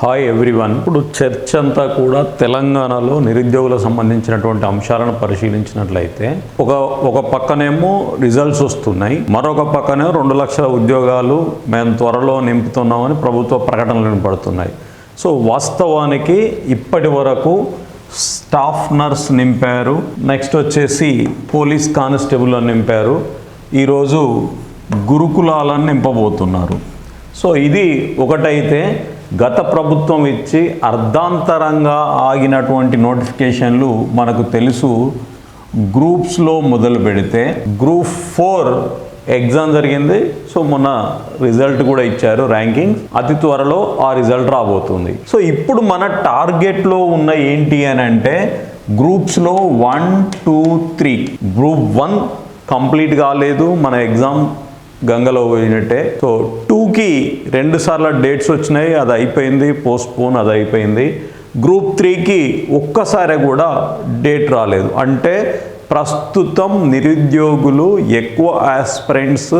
Hi everyone. ఇప్పుడు చర్చ అంతా కూడా తెలంగాణలో నిరుద్యోగులకు సంబంధించినటువంటి అంశాలను పరిశీలించినట్లయితే ఒక ఒక పక్కనేమో రిజల్ట్స్ వస్తున్నాయి. మరొక పక్కనే రెండు లక్షల ఉద్యోగాలు మేము త్వరలో నింపుతున్నామని ప్రభుత్వ ప్రకటనలు వినపడుతున్నాయి సో వాస్తవానికి ఇప్పటి వరకు స్టాఫ్ నర్స్ నింపారు. నెక్స్ట్ వచ్చేసి పోలీస్ కానిస్టేబుల్ అని నింపారు. ఈరోజు గురుకులాలను నింపబోతున్నారు. సో ఇది ఒకటైతే గత ప్రభుత్వం ఇచ్చి అర్ధాంతరంగా ఆగినటువంటి నోటిఫికేషన్లు మనకు తెలుసు. గ్రూప్స్లో మొదలు పెడితే గ్రూప్ ఫోర్ ఎగ్జామ్ జరిగింది. సో మొన్న రిజల్ట్ కూడా ఇచ్చారు ర్యాంకింగ్ అతి త్వరలో ఆ రిజల్ట్ రాబోతుంది. సో ఇప్పుడు మన టార్గెట్లో ఉన్న ఏంటి అని అంటే గ్రూప్స్లో one two three. Group one complete కాలేదు. మన ఎగ్జామ్ గంగలో పోయినట్టే. సో టూకి రెండు సార్లు డేట్స్ వచ్చినాయి అది అయిపోయింది పోస్ట్పోన్ అది అయిపోయింది. గ్రూప్ త్రీకి ఒక్కసారి కూడా డేట్ రాలేదు. అంటే ప్రస్తుతం నిరుద్యోగులు ఎక్కువ ఆస్పిరెంట్స్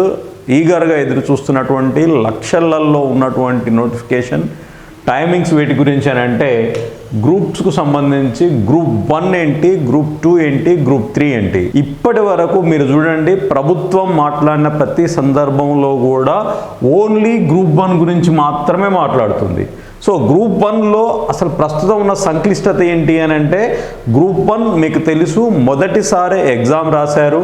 ఈగర్గా ఎదురు చూస్తున్నటువంటి లక్షలలో ఉన్నటువంటి నోటిఫికేషన్ టైమింగ్స్ వీటి గురించి అని అంటే గ్రూప్స్కు సంబంధించి గ్రూప్ వన్ ఏంటి గ్రూప్ టూ ఏంటి గ్రూప్ త్రీ ఏంటి. ఇప్పటి వరకు మీరు చూడండి ప్రభుత్వం మాట్లాడిన ప్రతి సందర్భంలో కూడా ఓన్లీ గ్రూప్ వన్ గురించి మాత్రమే మాట్లాడుతుంది. సో గ్రూప్ వన్లో అసలు ప్రస్తుతం ఉన్న సంక్లిష్టత ఏంటి అని అంటే గ్రూప్ వన్ మీకు తెలుసు మొదటిసారి ఎగ్జామ్ రాశారు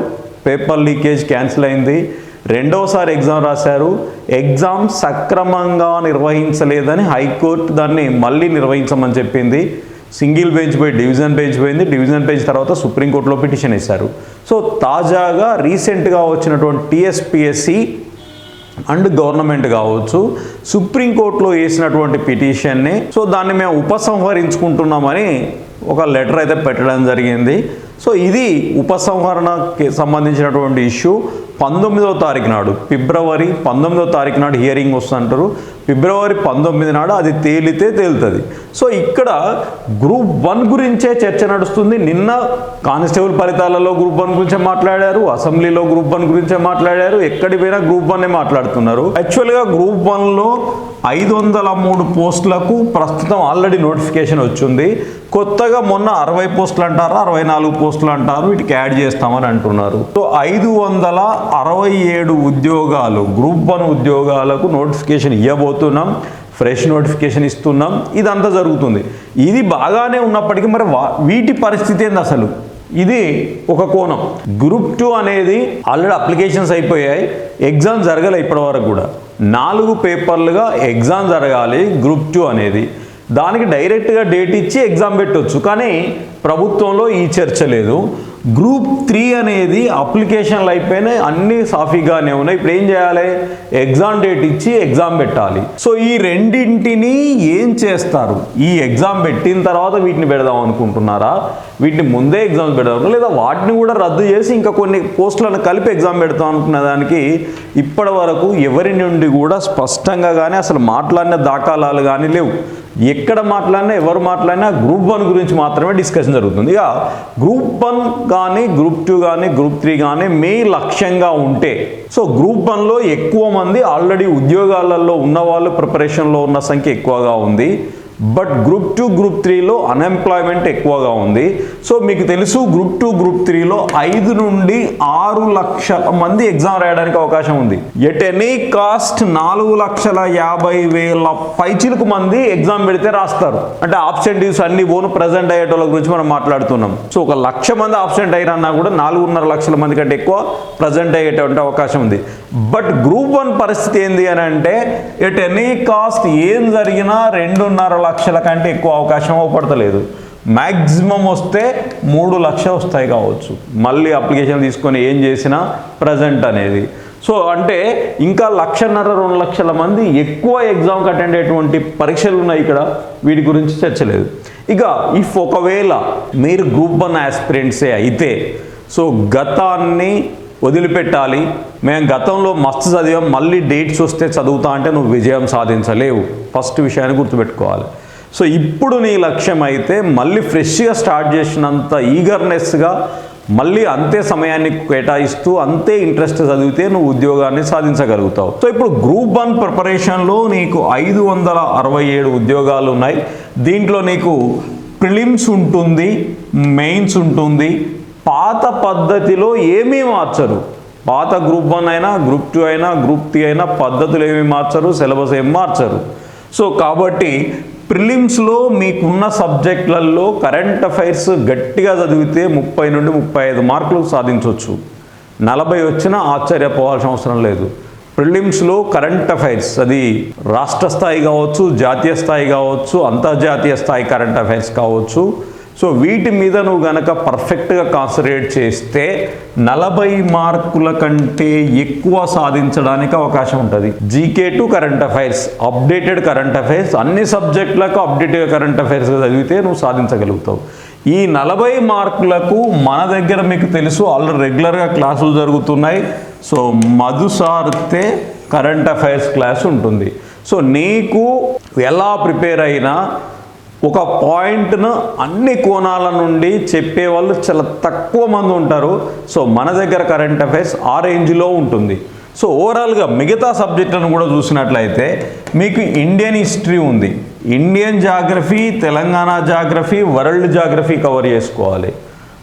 పేపర్ లీకేజ్ క్యాన్సిల్ అయింది. రెండవసారి ఎగ్జామ్ రాశారు. ఎగ్జామ్ సక్రమంగా నిర్వహించలేదని హైకోర్టు దాన్ని మళ్ళీ నిర్వహించమని చెప్పింది. సింగిల్ బెంచ్ పోయి డివిజన్ బెంచ్ పోయింది. డివిజన్ బెంచ్ తర్వాత సుప్రీంకోర్టులో పిటిషన్ వేశారు. సో తాజాగా రీసెంట్గా వచ్చినటువంటి టీఎస్పిఎస్సి అండ్ గవర్నమెంట్ కావచ్చు సుప్రీంకోర్టులో వేసినటువంటి పిటిషన్ని సో దాన్ని మేము ఉపసంహరించుకుంటున్నామని ఒక లెటర్ అయితే పెట్టడం జరిగింది. సో ఇది ఉపసంహరణకి సంబంధించినటువంటి ఇష్యూ. పంతొమ్మిదవ తారీఖు నాడు ఫిబ్రవరి పంతొమ్మిదవ తారీఖు నాడు హియరింగ్ వస్తుంటారు. ఫిబ్రవరి పంతొమ్మిది నాడు అది తేలితే తేలుతుంది. సో ఇక్కడ గ్రూప్ వన్ గురించే చర్చ నడుస్తుంది. నిన్న కానిస్టేబుల్ ఫలితాలలో గ్రూప్ వన్ గురించే మాట్లాడారు. అసెంబ్లీలో గ్రూప్ వన్ గురించే మాట్లాడారు. ఎక్కడి పోయినా గ్రూప్ వన్నే మాట్లాడుతున్నారు. యాక్చువల్గా గ్రూప్ వన్లో ఐదు వందల మూడు పోస్టులకు ప్రస్తుతం ఆల్రెడీ నోటిఫికేషన్ వచ్చింది. కొత్తగా మొన్న అరవై పోస్టులు అంటారు అరవై నాలుగు పోస్టులు అంటారు వీటికి యాడ్ చేస్తామని అంటున్నారు. సో ఐదు వందల అరవై ఏడు ఉద్యోగాలు గ్రూప్ వన్ ఉద్యోగాలకు నోటిఫికేషన్ ఇవ్వబోతున్నాం ఫ్రెష్ నోటిఫికేషన్ ఇస్తున్నాం ఇదంతా జరుగుతుంది. ఇది బాగానే ఉన్నప్పటికీ మరి వా- వీటి పరిస్థితి ఏంది అసలు? ఇది ఒక కోణం. గ్రూప్ టూ అనేది ఆల్రెడీ అప్లికేషన్స్ అయిపోయాయి ఎగ్జామ్ జరగలే ఇప్పటి వరకు కూడా. నాలుగు పేపర్లుగా ఎగ్జామ్ జరగాలి గ్రూప్ టూ అనేది. దానికి డైరెక్ట్గా డేట్ ఇచ్చి ఎగ్జామ్ పెట్టొచ్చు. కానీ ప్రభుత్వంలో ఈ చర్చ లేదు. గ్రూప్ త్రీ అనేది అప్లికేషన్లు అయిపోయినాయి అన్నీ సాఫీగానే ఉన్నాయి. ఇప్పుడు ఏం చేయాలి? ఎగ్జామ్ డేట్ ఇచ్చి ఎగ్జామ్ పెట్టాలి. సో ఈ రెండింటిని ఏం చేస్తారు? ఈ ఎగ్జామ్ పెట్టిన తర్వాత వీటిని పెడదాం అనుకుంటున్నారా? వీటిని ముందే ఎగ్జామ్స్ పెడదాం. లేదా వాటిని కూడా రద్దు చేసి ఇంకా కొన్ని పోస్టులను కలిపి ఎగ్జామ్ పెడతాం అనుకున్న దానికి ఇప్పటి వరకు ఎవరి నుండి కూడా స్పష్టంగా కానీ అసలు మాట్లాడిన దాఖలాలు కానీ లేవు. ఎక్కడ మాట్లాడినా ఎవరు మాట్లాడినా గ్రూప్ వన్ గురించి మాత్రమే డిస్కషన్ జరుగుతుంది. ఇక గ్రూప్ వన్ కానీ గ్రూప్ టూ కానీ గ్రూప్ త్రీ కానీ మీ లక్ష్యంగా ఉంటే సో గ్రూప్ వన్లో ఎక్కువ మంది ఆల్రెడీ ఉద్యోగాలలో ఉన్న వాళ్ళు ప్రిపరేషన్లో ఉన్న సంఖ్య ఎక్కువగా ఉంది. బట్ గ్రూప్ టూ గ్రూప్ త్రీలో అన్ఎంప్లాయ్మెంట్ ఎక్కువగా ఉంది. సో మీకు తెలుసు గ్రూప్ టూ గ్రూప్ త్రీలో ఐదు నుండి ఆరు లక్షల మంది ఎగ్జామ్ రాయడానికి అవకాశం ఉంది. ఎట్ ఎనీ కాస్ట్ నాలుగు లక్షల యాభై వేల పైచిలకు మంది ఎగ్జామ్ పెడితే రాస్తారు. అంటే ఆబ్సెంటీవ్స్ అన్ని పోను ప్రజెంట్ అయ్యేటోళ్ళ గురించి మనం మాట్లాడుతున్నాం. సో ఒక లక్ష మంది ఆబ్సెంట్ అయ్యారన్నా కూడా నాలుగున్నర లక్షల మంది కంటే ఎక్కువ ప్రజెంట్ అయ్యేటువంటి అవకాశం ఉంది. బట్ గ్రూప్ వన్ పరిస్థితి ఏంది అని అంటే ఎట్ ఎనీ కాస్ట్ ఏం జరిగినా రెండున్నర లక్షల కంటే ఎక్కువ అవకాశం అవపడతలేదు. మ్యాక్సిమం వస్తే మూడు లక్షలు వస్తాయి కావచ్చు. మళ్ళీ అప్లికేషన్ తీసుకొని ఏం చేసినా ప్రజెంట్ అనేది. సో అంటే ఇంకా లక్షన్నర రెండు లక్షల మంది ఎక్కువ ఎగ్జామ్కి అటెండ్ అయ్యేటువంటి పరీక్షలు ఉన్నాయి ఇక్కడ. వీటి గురించి చర్చలేదు ఇక ఇఫ్ ఒకవేళ మీరు గ్రూప్ వన్ ఆస్పిరెంట్సే అయితే సో గతాన్ని వదిలిపెట్టాలి. మేము గతంలో మస్తు చదివాం మళ్ళీ డేట్స్ వస్తే చదువుతా అంటే నువ్వు విజయం సాధించలేవు. ఫస్ట్ విషయాన్ని గుర్తుపెట్టుకోవాలి. సో ఇప్పుడు నీ లక్ష్యం అయితే మళ్ళీ ఫ్రెష్గా స్టార్ట్ చేసినంత ఈగర్నెస్గా మళ్ళీ అంతే సమయాన్ని కేటాయిస్తూ అంతే ఇంట్రెస్ట్ చదివితే నువ్వు ఉద్యోగాన్ని సాధించగలుగుతావు. సో ఇప్పుడు గ్రూప్ వన్ ప్రిపరేషన్లో నీకు ఐదు వందల అరవై ఏడు ఉద్యోగాలు ఉన్నాయి. దీంట్లో నీకు ప్రిలిమ్స్ ఉంటుంది మెయిన్స్ ఉంటుంది పాత పద్ధతిలో ఏమీ మార్చరు. పాత గ్రూప్ వన్ అయినా గ్రూప్ టూ అయినా గ్రూప్ త్రీ అయినా పద్ధతులు ఏమి మార్చరు సిలబస్ ఏమి మార్చరు. సో కాబట్టి ప్రిలిమ్స్లో మీకున్న సబ్జెక్టులలో కరెంట్ అఫైర్స్ గట్టిగా చదివితే ముప్పై నుండి ముప్పై ఐదు మార్కులు సాధించవచ్చు నలభై వచ్చినా ఆశ్చర్యపోవాల్సిన అవసరం లేదు. ప్రిలిమ్స్లో కరెంట్ అఫైర్స్ అది రాష్ట్ర స్థాయి కావచ్చు జాతీయ స్థాయి కావచ్చు అంతర్జాతీయ స్థాయి కరెంట్ అఫైర్స్ కావచ్చు సో వీటి మీద నువ్వు గనక పర్ఫెక్ట్గా కాన్సన్ట్రేట్ చేస్తే నలభై మార్కుల కంటే ఎక్కువ సాధించడానికి అవకాశం ఉంటుంది. GK to current affairs updated current affairs అన్ని సబ్జెక్టులకు అప్డేటెడ్ కరెంట్ అఫైర్స్ చదివితే నువ్వు సాధించగలుగుతావు. ఈ నలభై మార్కులకు మన దగ్గర మీకు తెలుసు ఆల్రెడీ రెగ్యులర్గా క్లాసులు జరుగుతున్నాయి. సో మధుసార్తే కరెంట్ అఫైర్స్ క్లాస్ ఉంటుంది. సో నీకు ఎలా ప్రిపేర్ అయినా ఒక పాయింట్ను అన్ని కోణాల నుండి చెప్పేవాళ్ళు చాలా తక్కువ మంది ఉంటారు. సో మన దగ్గర కరెంట్ అఫైర్స్ ఆ రేంజ్లో ఉంటుంది. సో ఓవరాల్గా మిగతా సబ్జెక్టులను కూడా చూసినట్లయితే మీకు ఇండియన్ హిస్టరీ ఉంది. Indian geography Telangana geography world geography cover చేసుకోవాలి.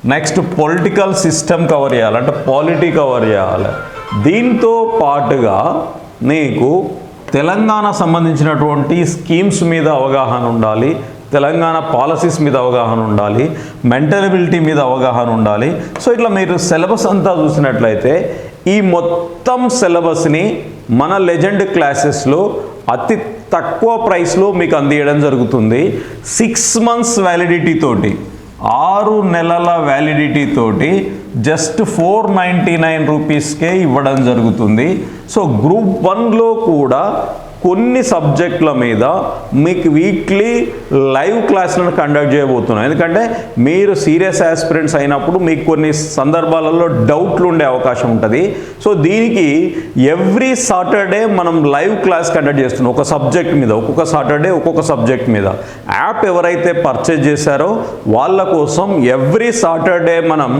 నెక్స్ట్ పొలిటికల్ సిస్టమ్ కవర్ చేయాలి. అంటే పాలిటీ కవర్ చేయాలి. దీంతో పాటుగా నీకు తెలంగాణ సంబంధించినటువంటి స్కీమ్స్ మీద అవగాహన ఉండాలి. తెలంగాణ పాలసీస్ మీద అవగాహన ఉండాలి మెంటలబిలిటీ మీద అవగాహన ఉండాలి. సో ఇట్లా మీరు సిలబస్ అంతా చూసినట్లయితే ఈ మొత్తం సిలబస్ని మన లెజెండ్ క్లాసెస్లో అతి తక్కువ ప్రైస్లో మీకు అందియడం జరుగుతుంది. సిక్స్ మంత్స్ వ్యాలిడిటీ తోటి ఆరు నెలల వ్యాలిడిటీ తోటి జస్ట్ ఫోర్ నైంటీ నైన్ రూపీస్కే ఇవ్వడం జరుగుతుంది. సో గ్రూప్ వన్లో కూడా కొన్ని సబ్జెక్టుల మీద మీకు వీక్లీ లైవ్ క్లాసులను కండక్ట్ చేయబోతున్నాం. ఎందుకంటే మీరు సీరియస్ ఆస్పిరెంట్స్ అయినప్పుడు మీకు కొన్ని సందర్భాలలో డౌట్లు ఉండే అవకాశం ఉంటుంది. సో దీనికి ఎవ్రీ సాటర్డే మనం లైవ్ క్లాస్ కండక్ట్ చేస్తున్నాం. ఒక సబ్జెక్ట్ మీద ఒక్కొక్క సాటర్డే ఒక్కొక్క సబ్జెక్ట్ మీద. యాప్ ఎవరైతే పర్చేజ్ చేశారో వాళ్ళ కోసం ఎవ్రీ సాటర్డే మనం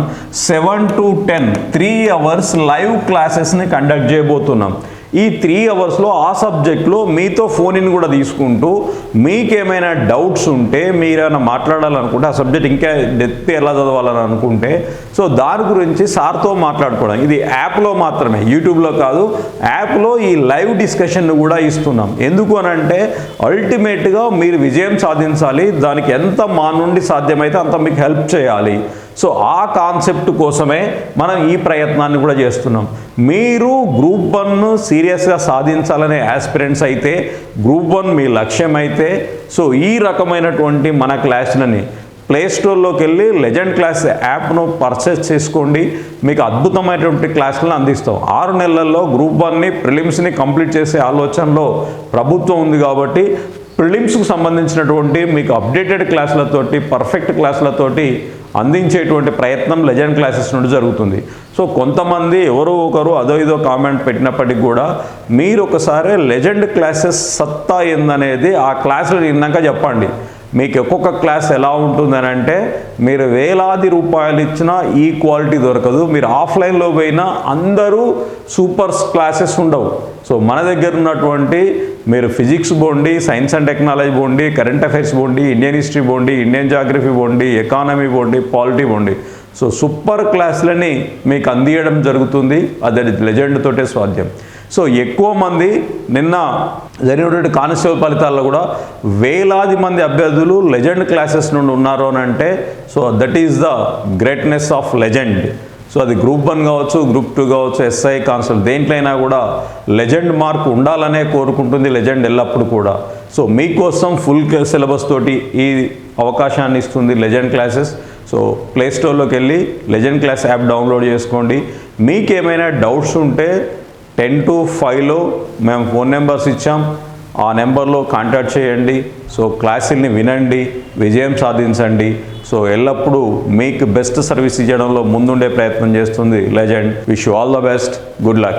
seven to ten three hours live క్లాసెస్ని conduct చేయబోతున్నాం. ఈ త్రీ అవర్స్లో ఆ సబ్జెక్ట్లో మీతో ఫోన్ ఇన్ కూడా తీసుకుంటూ మీకేమైనా డౌట్స్ ఉంటే మీరైనా మాట్లాడాలనుకుంటే ఆ సబ్జెక్ట్ ఇంకా డెత్ ఎలా చదవాలని అనుకుంటే సో దాని గురించి సార్తో మాట్లాడుకోవడం. ఇది యాప్లో మాత్రమే యూట్యూబ్లో కాదు యాప్లో ఈ లైవ్ డిస్కషన్ కూడా ఇస్తున్నాం. ఎందుకు అంటే అల్టిమేట్గా మీరు విజయం సాధించాలి దానికి ఎంత మా నుండి సాధ్యమైతే అంత మీకు హెల్ప్ చేయాలి. సో ఆ కాన్సెప్ట్ కోసమే మనం ఈ ప్రయత్నాన్ని కూడా చేస్తున్నాం. మీరు గ్రూప్ వన్ను సీరియస్గా సాధించాలనే యాస్పిరెంట్స్ అయితే గ్రూప్ వన్ మీ లక్ష్యం అయితే సో ఈ రకమైనటువంటి మన క్లాస్లని ప్లేస్టోర్లోకి వెళ్ళి లెజెండ్ క్లాస్ యాప్ను పర్చేస్ చేసుకోండి. మీకు అద్భుతమైనటువంటి క్లాసులను అందిస్తాం. ఆరు నెలల్లో గ్రూప్ వన్ని ప్రిలిమ్స్ని కంప్లీట్ చేసే ఆలోచనలో ప్రభుత్వం ఉంది కాబట్టి ప్రిలిమ్స్కు సంబంధించినటువంటి మీకు అప్డేటెడ్ క్లాసులతోటి పర్ఫెక్ట్ క్లాసులతోటి అందించేటువంటి ప్రయత్నం లెజెండ్ క్లాసెస్ నుండి జరుగుతుంది. సో కొంతమంది ఎవరో ఒకరు అదో ఇదో కామెంట్ పెట్టినప్పటికీ కూడా మీరు ఒకసారి లెజెండ్ క్లాసెస్ సత్తా ఏందనేది ఆ క్లాసులు విన్నాక చెప్పండి. మీకు ఒక్కొక్క క్లాస్ ఎలా ఉంటుందని అంటే మీరు వేలాది రూపాయలు ఇచ్చినా ఈ క్వాలిటీ దొరకదు. మీరు ఆఫ్లైన్లో పోయినా అందరూ సూపర్ క్లాసెస్ ఉండవు. సో మన దగ్గర ఉన్నటువంటి మీరు ఫిజిక్స్ బోండి సైన్స్ అండ్ టెక్నాలజీ బోండి కరెంట్ అఫైర్స్ బోండి ఇండియన్ హిస్టరీ బోండి ఇండియన్ జాగ్రఫీ బోండి ఎకానమీ బోండి పాలిటీ బోండి సో సూపర్ క్లాసులని మీకు అందియడం జరుగుతుంది. అది లెజెండ్ తోటే స్వాధ్యం సో ఎక్కువ మంది నిన్న జరిగినటువంటి కానిస్టేబుల్ ఫలితాల్లో కూడా వేలాది మంది అభ్యర్థులు లెజెండ్ క్లాసెస్ నుండి ఉన్నారు అని అంటే so that is the greatness of legend. So అది గ్రూప్ వన్ కావచ్చు గ్రూప్ టూ కావచ్చు ఎస్ఐ కాన్సల్ దేంట్లైనా కూడా లెజెండ్ మార్క్ ఉండాలనే కోరుకుంటుంది లెజెండ్ ఎల్లప్పుడు కూడా. సో మీకోసం ఫుల్ సిలబస్ తోటి ఈ అవకాశాన్ని ఇస్తుంది లెజెండ్ క్లాసెస్. సో ప్లేస్టోర్లోకి వెళ్ళి లెజెండ్ క్లాస్ యాప్ డౌన్లోడ్ చేసుకోండి. మీకేమైనా డౌట్స్ ఉంటే టెన్ టు ఫైవ్లో మేము ఫోన్ నెంబర్స్ ఇచ్చాం. ఆ నెంబర్లో కాంటాక్ట్ చేయండి. సో క్లాసుల్ని వినండి విజయం సాధించండి. సో ఎల్లప్పుడూ మీకు బెస్ట్ సర్వీస్ ఇవ్వడంలో ముందుండే ప్రయత్నం చేస్తుంది legend. Wish all the best. Good luck.